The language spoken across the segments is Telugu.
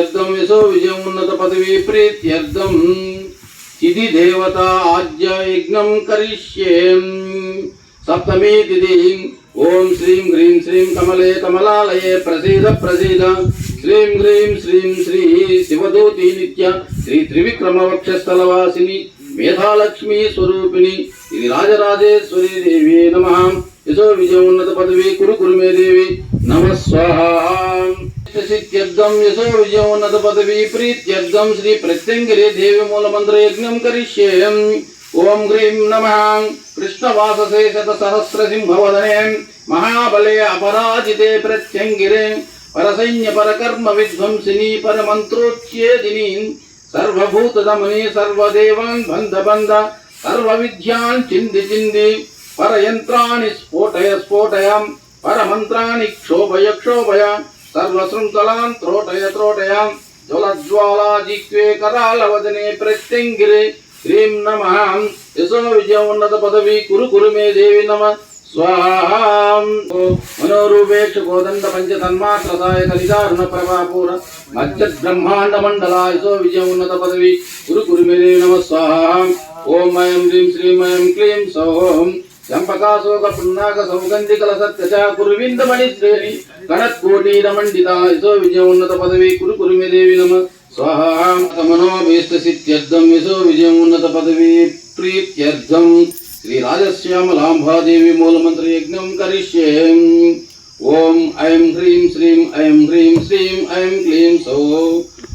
యర్థం యశో విజయం ఉన్నత పదవి ప్రీత్యర్థం. తిథి దేవత ఆజ్య యజ్ఞం కరిష్యే. సప్తమీ తిథి. ఓం శ్రీం హ్రీం శ్రీం కమలే కమలాలయే ప్రసీద ప్రసీద. శ్రీం హ్రీం శ్రీం శ్రీ శివదూతి నిత్య శ్రీ త్రివిక్రమ వక్షస్థలవాసిని మేధాలక్ష్మీ స్వరూపిణి ఇది రాజరాజేశ్వరి దేవి నమ. యశో విజయం ఉన్నత పదవి కురు కురు మే దేవి. నమ స్వాహ. సిద్ధ్యర్థం యశో విజయం ఉన్నత పదవి ప్రీత్యర్థం శ్రీ ప్రత్యంగిరి దేవి మూల మంత్ర యజ్ఞం కరిష్యే ఓం హ్రీం నమ కృష్ణవాససే శత సహస్ర సింహవదనే మహాబలే అపరాజితే ప్రత్యంగిరే పరసైన్య పరకర్మ విధ్వంసిని పరమంత్రోచ్ఛేదిని సర్వభూతదమని సర్వదేవాన్ బంధ బంధ సర్వ విద్యాన్ చింది చింది పరయంత్రాణి స్ఫోటయ స్ఫోటయ పరమంత్రాణి క్షోభయ క్షోభయ సర్వశృంఖలాన్ త్రోటయ త్రోటయ జ్వలజ్వాలా జిక్వే ప్రత్యంగిరే శ్రీం నమ యశో విజయ ఉన్నత పదవి కురు కురు మే దేవి నమ స్వాహాం మనోరూపేక్ష కోదండ పంచ తన్మాత్రదాయ కలిదారుణ ప్రభాపూర మధ్య బ్రహ్మాండ మండల యశో విజయ ఉన్నత పదవి కురు కురు మే దేవి నమ స్వాహాం ఓం మయం హ్రీం శ్రీమయం క్లీం సోహం చంపకాశోక పున్నాక సౌగంధికల సత్యచ కురువింద మణి శ్రేణి కణత్కోటీర మండిత యశో విజయ ఉన్నత పదవి కురు కురు మే దేవి నమ. స్వాహాం మనోభీష్ట సిద్ధ్యర్థం యశో విజయం ఉన్నత పదవి ప్రీత్యర్థం శ్రీ రాజశ్యామలాంబాదేవి మూలమంత్ర యజ్ఞం కరిష్యే. ఓం ఐం హ్రీం శ్రీం ఐం హ్రీం శ్రీం ఐం క్లీం సౌ.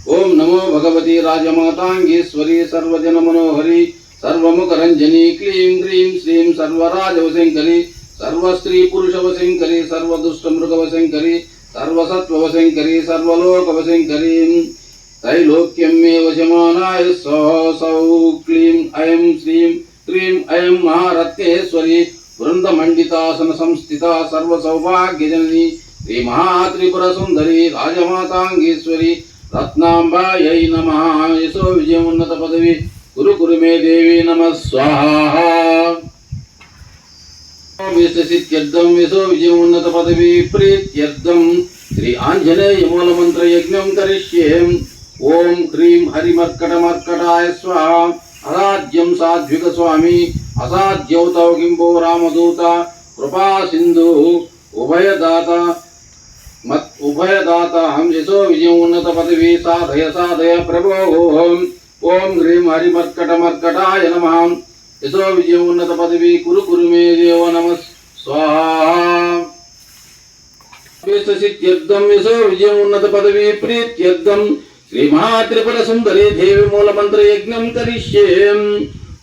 ఓం నమో భగవతి రాజమాతాంగేశ్వరి సర్వజన మనోహరి సర్వముఖరంజని క్లీం హ్రీం శ్రీం సర్వరాజవశంకరి సర్వస్త్రీ పురుషవశంకరి సర్వదుష్ట మృగవశంకరి సర్వసత్వవశంకరి సర్వలోకవశంకరి त्रैलोक्यं मे वशमानाय सौ क्लीं ऐं श्रीं क्रीं ऐं महारत्नेश्वरी वृन्दमण्डितासन संस्थिता सर्वसौभाग्यजननी श्रीमहात्रिपुरसुन्दरी राजमाताङ्गेश्वरी रत्नाम्बायै नमः यशो विजयोन्नतपदवी गुरु गुरु मे देवी नम स्वाहा। विशसित्यर्थं विशो विजयोन्नतपदवी प्रीत्यर्थं श्री ओम क्रीम हरि मर्कट मर्कटाय स्वाहा। अराज्यं साध्विकस्वामी असाध्यौ तव किम्बो रामदूता। कृपासिन्धुः उभयदाता। मत् उभयदाता उन्नत पदवी साधय साधय प्रभोऽहम् ఓం హ్రీం హరిమర్కట మర్కటాయ నమః. యశో విజయం ఉన్నత పదవి కురు కురు మే దేవ నమ. స్వాహార్థం యశో విజయం ఉన్నత పదవి ప్రీత్యర్థం. శ్రీ మహాత్రిపుర సుందరి దేవి మూల మంత్ర యజ్ఞం కరిష్యే.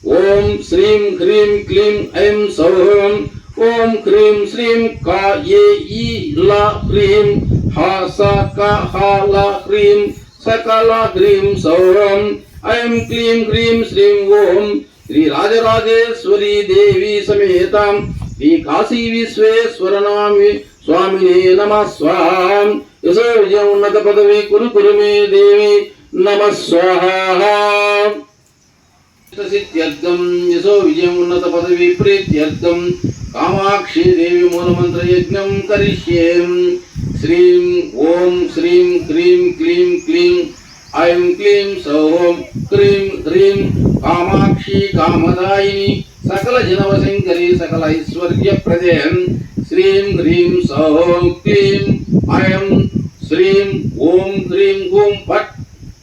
ఓం శ్రీం హ్రీం క్లీం ఐం సౌహం. ఓం హ్రీం శ్రీం కా ఏ ఈ లా హ్రీం. హా స క హా లా హ్రీం. సకల హ్రీం సౌరం ఐం క్లీం హ్రీం శ్రీం ఓం శ్రీ రాజరాజేశ్వరి దేవి సమేతాం శ్రీ కాశీ విశ్వేశ్వర నామి స్వామినే నమ స్వాహం యశో విజయ ఉన్నత పదవి కురు కురు మే దేవి నమ స్వాహా సిద్ధ్యర్థం యశో విజయం ఉన్నత పదవి ప్రీత్యర్థం కామాక్షి దేవి ఐం క్లీం సౌం క్రీం హ్రీం కామాక్షి కామదాయిని సకల జనవశంకరి సకల ఐశ్వర్య ప్రదేహం శ్రీం హ్రీం సౌం క్లీం ఐం శ్రీం ఓం హ్రీం ఓం ఫట్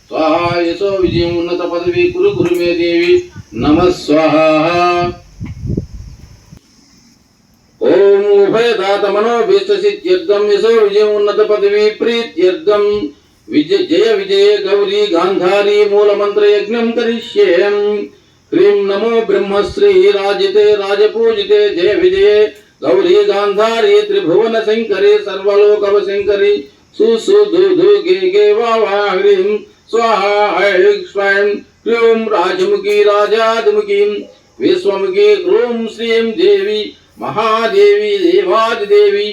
స్వాహా యశో విజయం ఉన్నత పదవి కురు గురు మే దేవి నమ స్వాహ ఓం ఉభయదాత మనోభీష్టసిద్ధ్యర్థం యశో విజయం ఉన్నత పదవి ప్రీత్యర్థం విజయ జయ విజయ గౌరీ గాంధారీ మూల మంత్ర యజ్ఞం కరిష్యే హ్రీం నమో బ్రహ్మశ్రీ రాజితే రాజపూజితే జయ విజయ గౌరీ గాంధారీ త్రిభువన శంకరి సర్వలోకవ శంకరి సుసు ధు ధు గే గే వా వా హ్రీం స్వాహా ఐం స్వయం హ్రీం రాజముఖి రాజాదిముఖి విశ్వముఖి హ్రూం శ్రీం దేవి మహాదేవి దేవాదిదేవి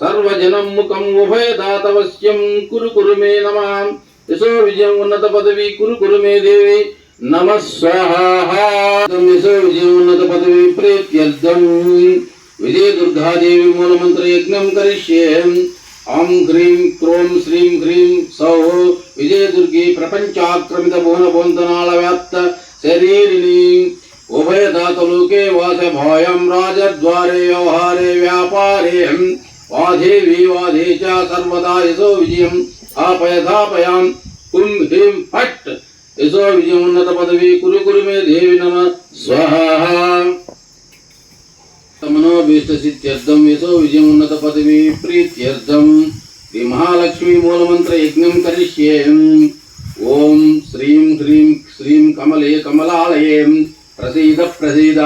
సర్వజనం ముఖం ఉభయదాతవశ్యం కురు కురు మే నమాం. యశో విజయం ఉన్నత పదవి. కురు కురు మే దేవి. నమ యశో విజయం ఉన్నత పదవి. ప్రేత్యర్థం. విజయ దుర్గాదేవి మూలమంత్ర యజ్ఞం కరిష్యే. ఆం హ్రీం క్రోం శ్రీం హ్రీం సౌ. విజయదుర్గి ప్రపంచాక్రమిత భువన బొంతనాళ వ్యాప్త శరీరిణి. ఉభయదాతలోకే వాసభాయం రాజద్వారే వ్యవహారే వ్యాపారే. వాధేవి వాధే చ సర్వదా యశో విజయం ఆపయధాపయాం కుం హ్రీం ఫట్ యశో విజయం ఉన్నత పదవి కురు కురు మే దేవి నమ స్వాహా మనోభీష్ట సిద్ధ్యర్థం యశో విజయం ఉన్నత పదవి ప్రీత్యర్థం శ్రీ మహాలక్ష్మి మూలమంత్ర యజ్ఞం కరిష్యే ఓం శ్రీం హ్రీం శ్రీం కమలే కమలాలయే ప్రసీద ప్రసీద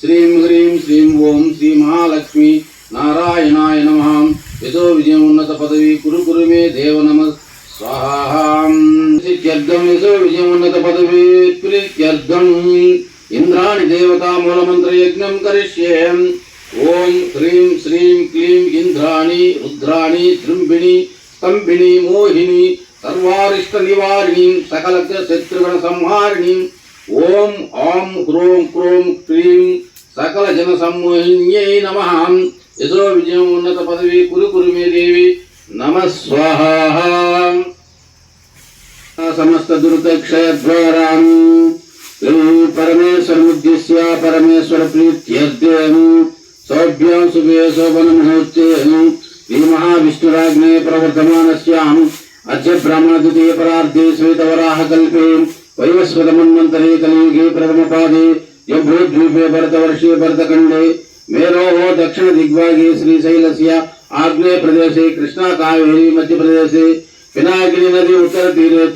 శ్రీం హ్రీం శ్రీం ఓం శ్రీ మహాలక్ష్మి నారాయణాయ నమ విజయమున్నత పదవి కురు కురు మే దేవ నమ స్వాహాం. సిద్ధ్యర్థం యశో విజయం పదవి ప్రీత్యర్థం ఇంద్రాణి దేవతా మూలమంత్ర యజ్ఞం కరిష్యే. ఓం హ్రీం శ్రీం క్లీం ఇంద్రాణి రుద్రాణి త్రింబిణి స్తంభిణి మోహిని సర్వారిష్ట నివారిణి సకల శత్రుగణ సంహారిణి. ఓం ఆం హ్రోం క్రోం క్రీం సకల జన సంమోహిన్యై నమ. యశో విజయం ఉన్నత పదవి కురు కురు మే దేవి. నమ స్వాహ. సమస్త దురితక్షయద్వారాం పరమేశ్వరముద్దిశ్య పరమేశ్వర ప్రీత్యర్థ్యం సౌభ్యం శుభే శోభన ముహూర్తే శ్రీ మహావిష్ణురాజ్ఞే ప్రవర్తమానస్యాం అద్య బ్రాహ్మణ ద్వితీయ పరార్ధే శ్వేతవరాహ కల్పే. వైవస్వత మన్వంతరే కలియుగే ప్రథమ పాదే. యభ్రోద్వీపే భరతవర్షే భరతఖండే. मेरो मेरोः दक्षिणदिग्भागे श्रीशैलस्य आग्नेयप्रदेशे कृष्णाकावेरी मध्यप्रदेशे पिनागिरिनदी उत्तरतीरे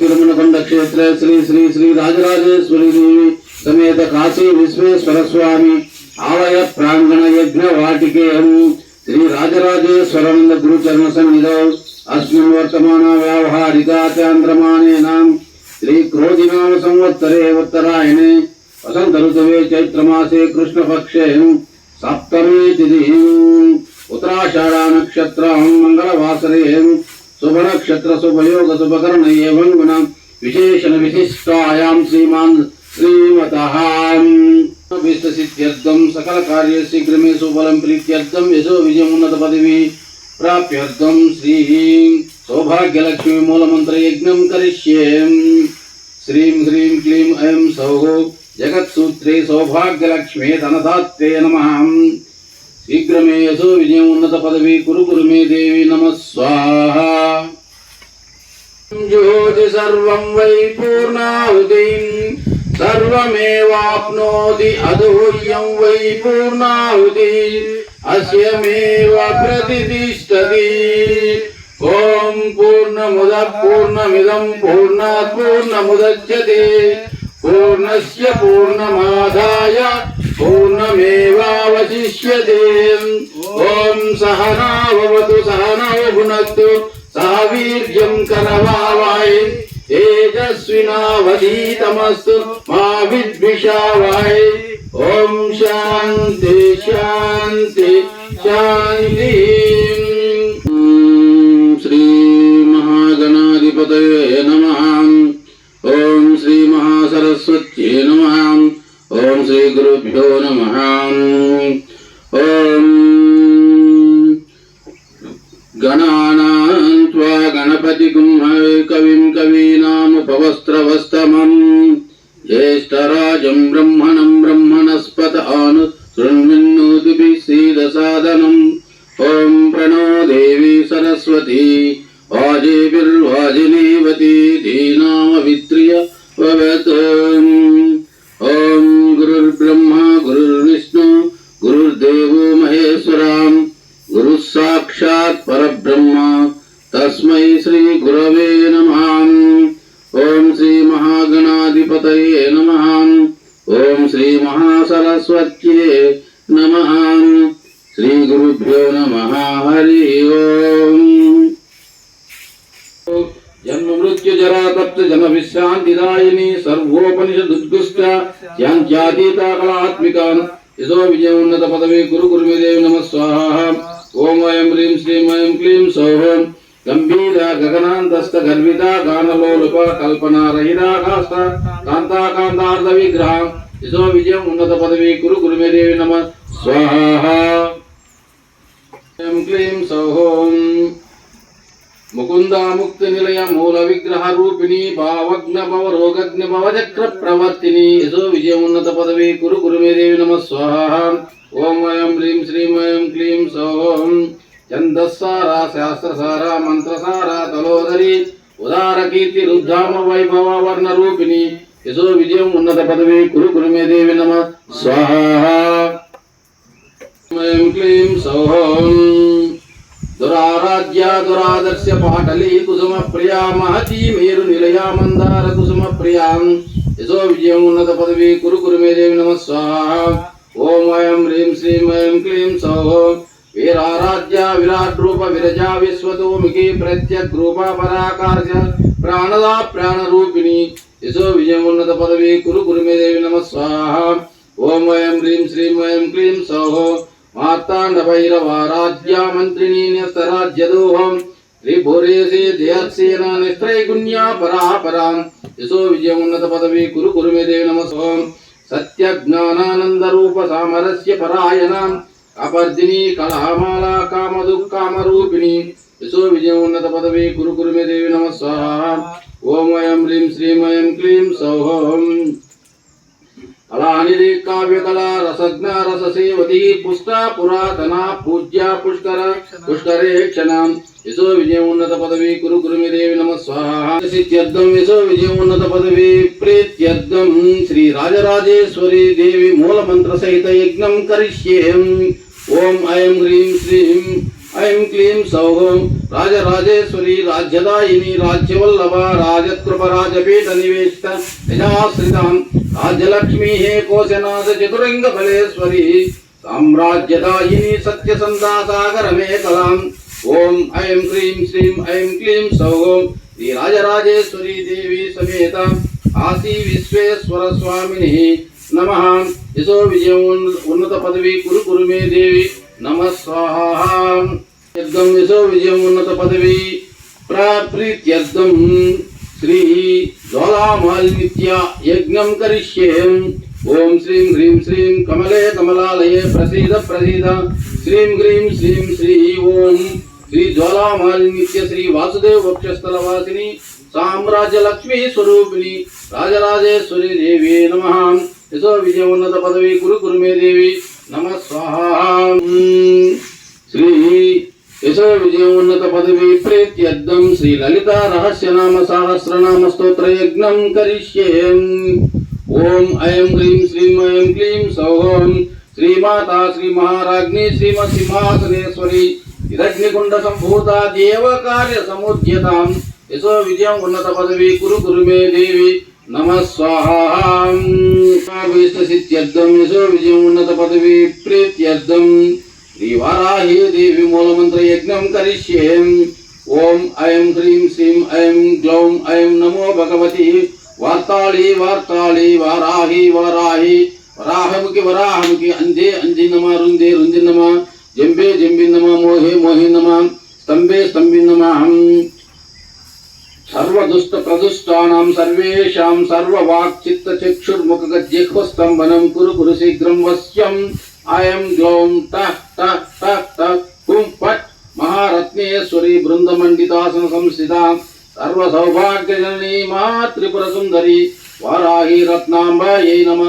क्षेत्र श्री श्री श्री राजराजेश्वरी देवी समेत काशी विश्वेश्वर स्वामी आलय प्रांगण यज्ञ वाटिके श्री राजराजेश्वरानंद गुरु प्राङ्गणयज्ञवाटिकेयम् श्रीराजराजेश्वरनन्दगुरुचरणसन्निधौ अस्मिन् श्री क्रोधिनाम श्रीक्रोधिनामसंवत्सरे उत्तरायणे वसंत ऋतु चैत्र वसन्तऋतवे चैत्रमासे कृष्णपक्षे सप्तमी तिथि उत्तराषाढ़ा नक्षत्र मंगलवासरे शुभ नक्षत्र शुभ योग शुभ शुभकर्ण एवं गुण विशेषण विशिष्टायाम श्रीमान श्रीमतः विष्ट सिद्ध्यर्थम सकल कार्य शीघ्र में सुबलम प्रीत्यर्थम यशो विजय उन्नत पदवी प्राप्यर्थम श्री सौभाग्यलक्ष्मी मूलमंत्र यज्ञम करिष्ये। श्रीं ह्रीं क्लीं ऐं सौः జగత్సూత్రే సౌభాగ్యలక్ష్మే ధనదాత్రే నమ. శీఘ్రమే యశో విజయం ఉన్నత పదవి కురు కురు మే దేవి నమ స్వాహ. జ్యోతి సర్వం వై పూర్ణాహుతి. సర్వమేవాప్నోతి అదోహ్యం వై పూర్ణాహుతి. అస్యమేవ ప్రతిష్టతి. ఓం పూర్ణముద పూర్ణమిదం పూర్ణాత్ పూర్ణముదచ్యతే పూర్ణస్య పూర్ణమాదాయ పూర్ణమేవావశిష్యతే ఓం సహనావతు సహనౌ భునత్తు సహ వీర్యం కరవావాయ్ తేజస్వినావధీతమస్తు మా విద్విషావాయ్ ఓం శాంతి శాంతి శాంతి శ్రీ మహాగణాధిపతయే నమః did. సర్వోపనిషదుద్గుష్ట శాంత్యాతీత కళాత్మికాన్ యశో విజయ ఉన్నత పదవి గురు గురుమేదేవి నమ స్వాహ ఓం అయం హ్రీం శ్రీం అయం క్లీం సౌహం గంభీర గగనాంతస్థ గర్విత గానలోలుప కల్పన రహితాకాష్ట కాంతాకాంతార్థ విగ్రహం యశో విజయం ఉన్నత పదవి గురు గురుమేదేవి నమ స్వాహ క్లీం సౌహం ముకుందాముక్తి నిలయ మూల విగ్రహ రూపిణి భావజ్ఞ భవ రోగజ్ఞ భవ చక్ర ప్రవర్తిని యశో విజయమున్నత పదవి కురు కురు దేవి నమ స్వాహ ఓం వయం హ్రీం శ్రీం అయం క్లీం సోం ఛందస్సారా శాస్త్రసారా మంత్రసారా తలోదరి ఉదార కీర్తి రుద్ధామ వైభవ వర్ణ రూపిణి యశో విజయం ఉన్నత పదవి కురు కురు దేవి నమ స్వాహ ఓం క్లీం సౌహం దురారాధ్య దురాదర్శ పాటలీ కుసుమ ప్రియా మహతీ మేరు నిలయా మందార కుసుమ ప్రియాం యశో విజయం ఉన్నత పదవి కురు కురు మే దేవి నమ స్వాహ ఓం వయం హ్రీం శ్రీం వయం క్లీం సౌహ వీరారాధ్య విరాట్ రూప విరజా విశ్వతోమికి ప్రత్యగ్ రూప పరాకార్య ప్రాణదా ప్రాణ రూపిణి యశో విజయం ఉన్నత పదవి కురు కురు మే దేవి నమ స్వాహ ఓం వయం హ్రీం శ్రీం వయం క్లీం సౌహ మార్తాండ త్రిభురేసి జయత్సేన నిస్త్రైగుణ్యా పరాపరాం యశో విజయం ఉన్నత పదవి కురు కురు మే దేవి నమస్వం సత్య జ్ఞానానంద రూప సామరస్య పరాయణం అపర్దిని కలహమాల కామదు కామరూపిణి యశో విజయం ఉన్నత పదవి కురు కురు దేవి ఓం అయం హ్రీం శ్రీమయం క్లీం సౌహం అలానిది కావ్యకళ రసజ్ఞ రససేవతి పుష్ట పురాతన పూజ్య పుష్కర పుష్కరే క్షణ. యశో విజయం ఉన్నత పదవి కురు గురుమిదేవి నమ స్వాహ. సిద్ధ్యర్థం యశో విజయం ఉన్నత పదవి ప్రీత్యర్థం శ్రీ రాజరాజేశ్వరి దేవి మూల మంత్ర సహిత యజ్ఞం కరిష్యేం. ఓం ఐం హ్రీం శ్రీం ఐం క్లీం సౌహం రాజరాజేశ్వరి రాజ్యదాయిని రాజ్యవల్లభ రాజకృప రాజపీఠ నివేశిత నిజాశ్రితాం రాజ్యలక్ష్మీ హే కోశనాథ చతురంగ ఫలేశ్వరి సామ్రాజ్యదాయిని సత్యసందా సాగర మేకలాం ఓం ఐం క్లీం శ్రీం ఐం క్లీం సౌహం శ్రీ రాజరాజేశ్వరి దేవి సమేత ఆసి విశ్వేశ్వర స్వామిని నమ యశో విజయం ఉన్నత పదవి కురు యశో విజయం ఉన్నత పదవి ప్రాప్రీత్యర్థం. శ్రీ జ్వాలామాలినిత్య యజ్ఞం కరిష్యేం. ఓం శ్రీం హ్రీం శ్రీం కమలే కమలాలయే ప్రసీద ప్రసీద. శ్రీం హ్రీం శ్రీం శ్రీ ఓం. శ్రీ జ్వాలామాలినిత్య శ్రీ వాసుదేవ వక్షస్థల వాసిని సామ్రాజ్య లక్ష్మీ స్వరూపిణి రాజరాజేశ్వరి దేవి నమ. యశో విజయ ఉన్నత పదవి కురు కురుమే దేవి. నమ స్వాహ. శ్రీ యశో విజయోన్నత పదవి ప్రీత్యర్థం శ్రీ లలిత రహస్యనామ సహస్రనామ స్తోత్ర యజ్ఞం కరిష్యే ఓం ఐం హ్రీం శ్రీం ఐం క్లీం సౌహం శ్రీమాతా శ్రీ మహారాజ్ఞి శ్రీమత్ సింహాసనేశ్వరి హిరగ్నికుండ సంభూత దేవ కార్య సముద్యతాం యశో విజయం ఉన్నత పదవి కురు కురు మే దేవి నమ స్వాహాం సిద్ధ్యర్థం యశో విజయం ఉన్నత పదవి ప్రీత్యర్థం శ్రీవారాహి దేవి మూలమంత్ర యజ్ఞం కరిష్యేం ఓం ఐం హ్రీం శ్రీం ఐం గ్లౌం ఐం నమో భగవతి వార్తాళి వార్తాళి వారాహి వారాహి వరాహముకి వరాహముకి అందే అంజి నమ రుందే రుంది నమ జంబే జంబి నమ మోహే మోహి నమ స్తంభే స్తంభి నమ సర్వదుష్ట ప్రదుష్టానాం సర్వేషాం సర్వవాక్ చిత్త చక్షుర్ముఖ జిహ్వస్తంభనం ఆయం కురు శీఘ్రం గ్లౌం టః టః టః టః హుం పట్ మహారత్నేశ్వరి బృందమండితాసన సంస్థిత సర్వసౌభాగ్యజననీ మా త్రిపుర సుందరి వారాహి రత్నాంబాయై నమ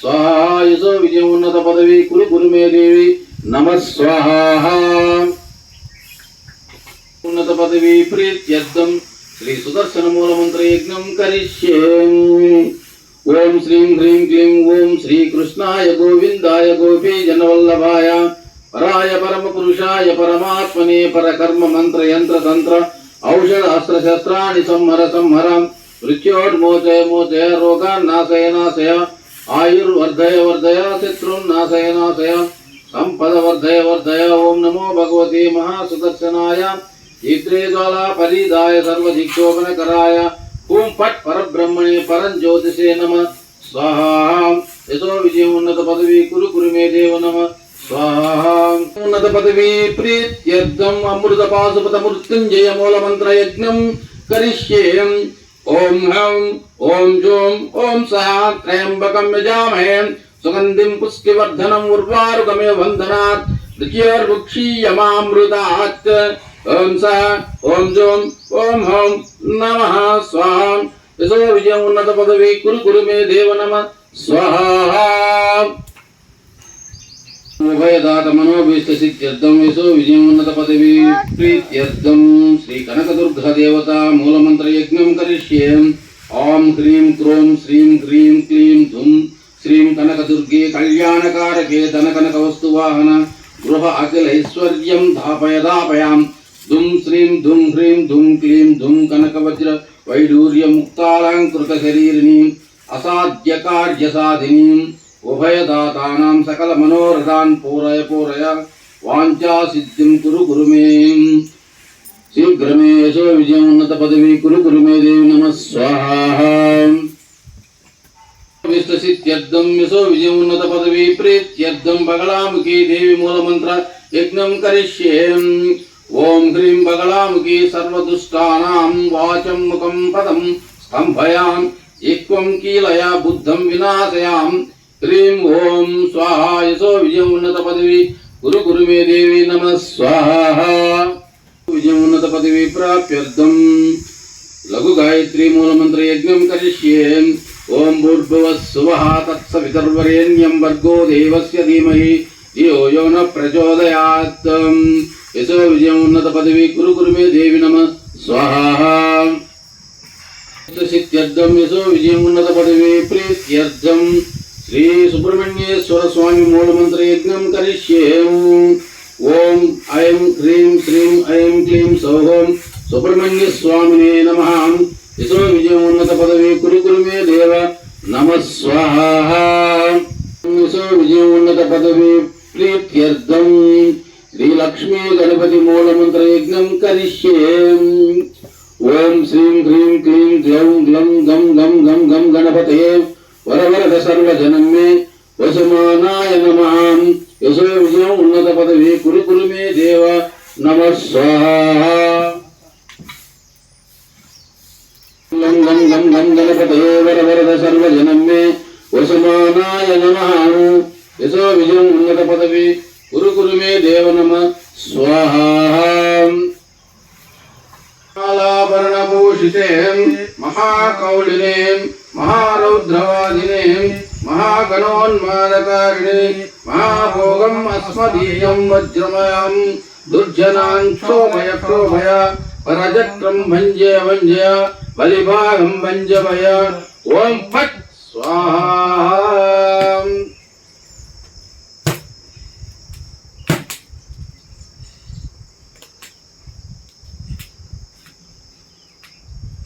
స్వాహాయుసో విజయమున్నత పదవి కురు కురు మే దేవి నమ స్వాహ ఉన్నత పదవి ప్రీత్యర్థం శ్రీ సుదర్శన మూల మంత్ర యజ్ఞం కరిష్యే ఓం శ్రీం హ్రీం క్లీం ఓం శ్రీ కృష్ణాయ గోవిందాయ గోపీ జనవల్లభాయ పరాయ పరమ పురుషాయ పరమాత్మనే పరకర్మ మంత్ర యంత్ర తంత్ర ఔషధ అస్త్ర శస్త్రాణి సంహర సంహర మృత్యోర్మోచయ మోచయ రోగాన్ నాశయ నాశయ ఆయుర్వర్ధయ వర్ధయ శత్రున్ నాశయ నాశయ సంపద వర్ధయ వర్ధయ ఓం నమో భగవతే మహాసుదర్శనాయ చిత్రే జ్వాలా పరిదాయ సర్వదిక్షోభనకరాయ ఓం పట్ పరబ్రహ్మణే పరం జ్యోతిషే నమ స్వాహా యశో విజయం ఉన్నత పదవి కురు కురు మే దేవ నమ స్వాహా ఉన్నత పదవి ప్రీత్యర్థం అమృత పాశుపత మృత్యుంజయ మూల మంత్ర యజ్ఞం కరిష్యేం ఓం హం ఓం జోం ఓం సహ త్రయంబకం యజామహే సుగంధిం పుష్టివర్ధనం ఉర్వారుకమే వందనాత్ రుచిర్వృక్షీయమామృతాత్ ఓం స ఓం జోం ఓం హోం నమ స్వాహం. యశో విజయం ఉన్నత పదవి కురు కురు మే దేవ నమ స్వాహ. ఉభయదాత మనోభీష్ట సిద్ధ్యర్థం యశో విజయం ఉన్నత పదవి ప్రీత్యర్థం. శ్రీ కనకదుర్గ దేవత మూలమంత్ర యజ్ఞం కరిష్యే. ఓం హ్రీం క్రోం శ్రీం హ్రీం క్లీం ధుం. శ్రీం కనకదుర్గే కళ్యాణకారకే ధనకనక వస్తువాహన. గృహ అఖిలైశ్వర్యం ధాపయ దాపయాం ధుం శ్రీం ధుం హ్రీం ధుం క్లీం ధుం కనక వజ్ర వైడూర్య ముక్తాలంకృత శరీరిణి అసాధ్య కార్య సాధిని ఉభయదాతానాం సకల మనోరథాన్ పూరయ పూరయ వాంఛా సిద్ధిం కురు కురు మే శీఘ్రమే యశో విజయం ఉన్నత పదవి కురు కురు మే దేవి నమ స్వాహ విష్టసిత్యర్థం యశో విజయం ఉన్నత పదవి ప్రీత్యర్థం బగళాముఖి దేవి మూలమంత్ర యజ్ఞం కరిష్యే ఓం హ్రీం బగళాముఖి సర్వదుష్టానాం వాచం ముఖం పదం స్తంభయాం ఏక్వం కీలయ బుద్ధం వినాశయాం. హ్రీం ఓం స్వాహ యశో విజయం ఉన్నత పదవి. గురు గురు మే దేవి నమ స్వాహ. విజయం ఉన్నత పదవి ప్రాప్యర్థం. లఘు గాయత్రి మూలమంత్ర యజ్ఞం కరిష్యే. ఓం భూర్భువ సువః తత్సవితర్వరేణ్యం వర్గో దేవస్య ధీమహి. ధియో యో న ప్రచోదయాత్. యశో విజయం ఉన్నత పదవి కురు కురు మే దేవి నమ స్వాహ సిద్ధ్యర్థం యశో విజయం ఉన్నత పదవి ప్రీత్యర్థం శ్రీ సుబ్రహ్మణ్యేశ్వర స్వామి మూలమంత్ర యజ్ఞం కరిష్యే ఓం ఐం హ్రీం శ్రీం ఐం క్లీం సౌహం సుబ్రహ్మణ్య స్వామినే నమ యశో విజయం ఉన్నత పదవి కురు కురు మే దేవ నమ స్వాహ యశో విజయం ఉన్నత పదవి ప్రీత్యర్థం శ్రీ లక్ష్మీ గణపతి మూలమంత్ర యజ్ఞం కరిష్యే. ఓం శ్రీం హ్రీం క్లీం గ్లౌం గ్లం గం గం గం గం గణపతే వరవరద సర్వజనం మే వసుమానాయ నమ. యశో విజయం ఉన్నత పదవి కురు కురు మే దేవ నమ స్వాహ. గం గం గం గం గణపతే వరవరద సర్వజనం మే వసుమానాయ నమ. యశో విజయం ఉన్నత పదవి కురు కురు మే దేవ నమ స్వాహ మాలాభరణభూషితే మహాకౌళినే మహారౌద్రవాదినే మహాగణోన్మాదకారిణి మహాభోగం అస్మదీయం వజ్రమయం దుర్జనాన్ క్షోభయ క్షోభయ పరజక్రం భంజయ భంజయ బలిభాగం భంజవయ ఓం ఫట్ స్వాహా